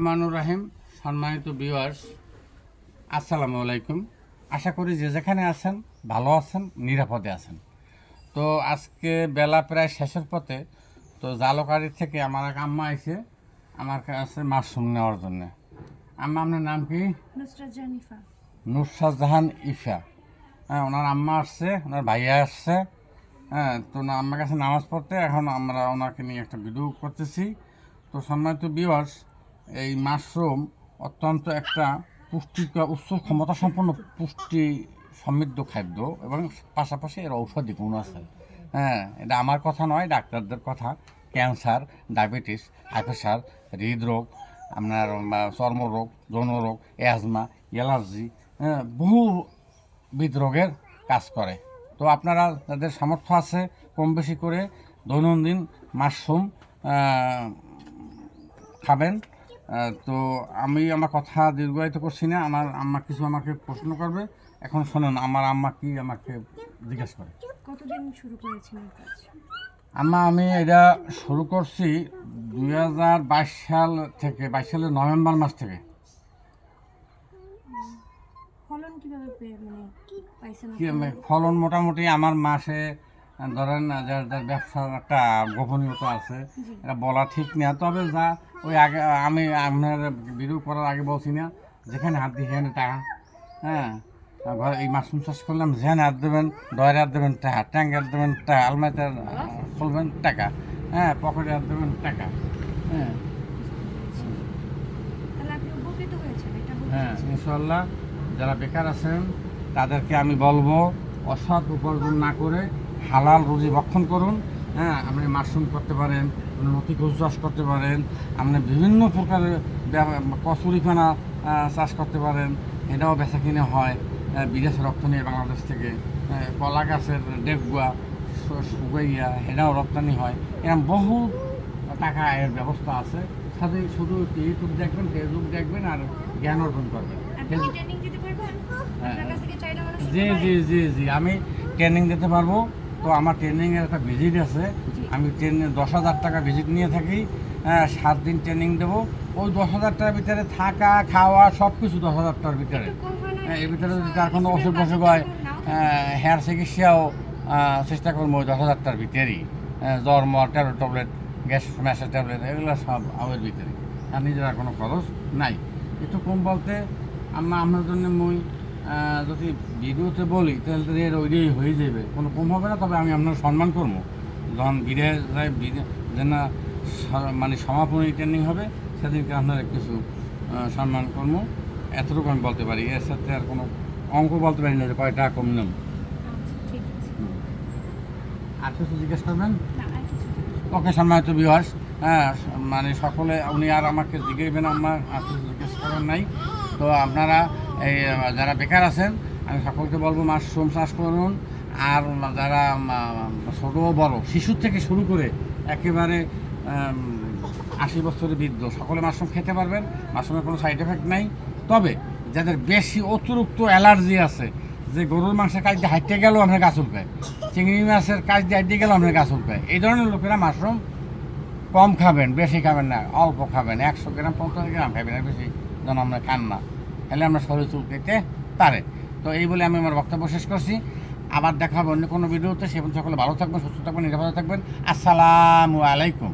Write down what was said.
রহমানুর রাহিম সম্মানিত ভিউয়ার্স আসসালামু আলাইকুম। আশা করি যে যেখানে আছেন ভালো আছেন নিরাপদে আছেন। তো আজকে বেলা প্রায় শেষের পথে তো জালকারি থেকে আমার এক আম্মা এসে আমার কাছে মাশরুম নেওয়ার জন্য। আম্মা আপনার নাম কি? নুসরাত জাহান ইফা। হ্যাঁ ওনার আম্মা আসছে ওনার ভাইয়া আসছে। হ্যাঁ তো না আমার কাছে নামাজ পড়তে এখন আমরা ওনাকে নিয়ে একটা ভিডিও করতেছি। তো সম্মানিত ভিউয়ার্স এই মাশরুম অত্যন্ত একটা পুষ্টিকর উচ্চ ক্ষমতা সম্পন্ন পুষ্টি সমৃদ্ধ খাদ্য এবং পাশাপাশি এর ঔষধি গুণ আছে। হ্যাঁ এটা আমার কথা নয়, ডাক্তারদের কথা। ক্যান্সার, ডায়াবেটিস হাই প্রেশার হৃদরোগ, আপনার চর্মরোগ, যৌনরোগ, অ্যাজমা, অ্যালার্জি হ্যাঁ বহুবিধ রোগের কাজ করে। তো আপনারা যাদের সামর্থ্য আছে কম বেশি করে দৈনন্দিন মাশরুম খাবেন। তো আমি আমার কথা দীর্ঘায়িত করছি না। আমার আম্মা কিছু আমাকে প্রশ্ন করবে। এখন শোনেন আমার আম্মা কি আমাকে জিজ্ঞেস করে? কতদিন শুরু করেছিলেন আম্মা আমি এটা শুরু করছি দুই হাজার বাইশ সাল থেকে বাইশ সালের নভেম্বর মাস থেকে। ফলন মানে ফলন মোটামুটি আমার মাসে ধরেন যার যার ব্যবসার একটা গোপনীয়তা আছে এটা বলা ঠিক না তবে যা ওই আগে আমি আপনার ভিডিও করার আগে বলছি না যেখানে হাত দিয়ে সেখানে টাকা হ্যাঁ? ঘরে এই মাশরুম চাষ করলাম যেখানে হাত দেবেন ডয়ের হাত দেবেন টাকা ট্যাঙ্ক হাত দেবেন টাকা আলমারিতে খুলবেন টাকা হ্যাঁ? পকেটে হাত দেবেন টাকা হ্যাঁ? হ্যাঁ ইনশাল্লাহ যারা বেকার আছেন তাদেরকে আমি বলব অসৎ উপার্জন না করে হালাল রুজি ভক্ষণ করুন হ্যাঁ আপনি মাশরুম করতে পারেন আপনি নথি কচু চাষ করতে পারেন আপনি বিভিন্ন প্রকারের কচুরিখানা চাষ করতে পারেন এটাও বেচা কিনে হয় বিদেশে রপ্তানি বাংলাদেশ থেকে কলা গাছের ডেগুয়া সুগাইয়া এটাও রপ্তানি হয়। এরকম বহু টাকা আয়ের ব্যবস্থা আছে। সাথে শুধু ইউটিউব দেখবেন ফেসবুক দেখবেন আর জ্ঞান অর্জন করবেন। হ্যাঁ। জি জি জি জি আমি ট্রেনিং দিতে পারব। তো আমার ট্রেনিংয়ের একটা ভিজিট আছে। আমি ট্রেনে দশ হাজার টাকা ভিজিট নিয়ে থাকি। হ্যাঁ, সাত দিন ট্রেনিং দেবো। ওই দশ হাজার টাকার ভিতরে থাকা খাওয়া সব কিছু দশ হাজার টাকার ভিতরে। কম হয়? হ্যাঁ, এর ভিতরে যদি তার কোনো অসুখ বসুখ হয় হেয়ার চিকিৎসাও চেষ্টা করব ওই দশ হাজার টাকার ভিতরেই। আহ, জ্বর মর ট্যাবলেট ট্যাবলেট গ্যাস ম্যাসের ট্যাবলেট এগুলো সব আমের ভিতরে আর নিজের আর কোনো খরচ নাই। একটু কম বলতে আমরা আপনার জন্য মই যদি ভিডিওতে বলি তাহলে তো এর ওইটাই হয়ে যাবে। কোনো কম হবে না তবে আমি আপনার সম্মান করব। যখন বিদে যেন মানে সমাপনী ট্রেনিং হবে সেদিনকে আপনার কিছু সম্মান করব। এতটুকু আমি বলতে পারি। এর সাথে আর কোনো অঙ্ক বলতে পারি না যে কয় টাকা কম নেব। আচ্ছা, আর কিছু জিজ্ঞেস করবেন। ওকে সম্মানিত বিহার্স হ্যাঁ মানে সকলে উনি আর আমাকে জিজ্ঞেসবেন আমার আর কিছু জিজ্ঞেস করার নাই। তো আপনারা এই যারা বেকার আছেন, আমি সকলকে বলব মাশরুম চাষ করুন। আর যারা ছোট বড়, শিশুর থেকে শুরু করে একেবারে আশি বছরের বৃদ্ধ, সকলে মাশরুম খেতে পারবেন। মাশরুমের কোনো সাইড এফেক্ট নাই। তবে, যাদের বেশি অতিরিক্ত অ্যালার্জি আছে, যে গরুর মাংসের কাজ দিয়ে হাঁটতে গেলেও আমরা গাছ উল্কায় চিংড়ি মাছের কাজ দিয়ে হাঁটতে গেলেও আমরা গাছ উল্কায় এই ধরনের লোকেরা মাশরুম কম খাবেন, বেশি খাবেন না, অল্প খাবেন। একশো গ্রাম, পঞ্চাশ গ্রাম খাবেন বেশি যেন আমরা খান না। তাহলে আমরা শরীর পেতে পারে তো এই বলে আমি আমার বক্তব্য শেষ করছি। আবার দেখা হবে অন্য কোনো ভিডিওতে। সে সকলে ভালো থাকবেন, সুস্থ থাকবেন, নিরাপদে থাকবেন। আসসালামু আলাইকুম।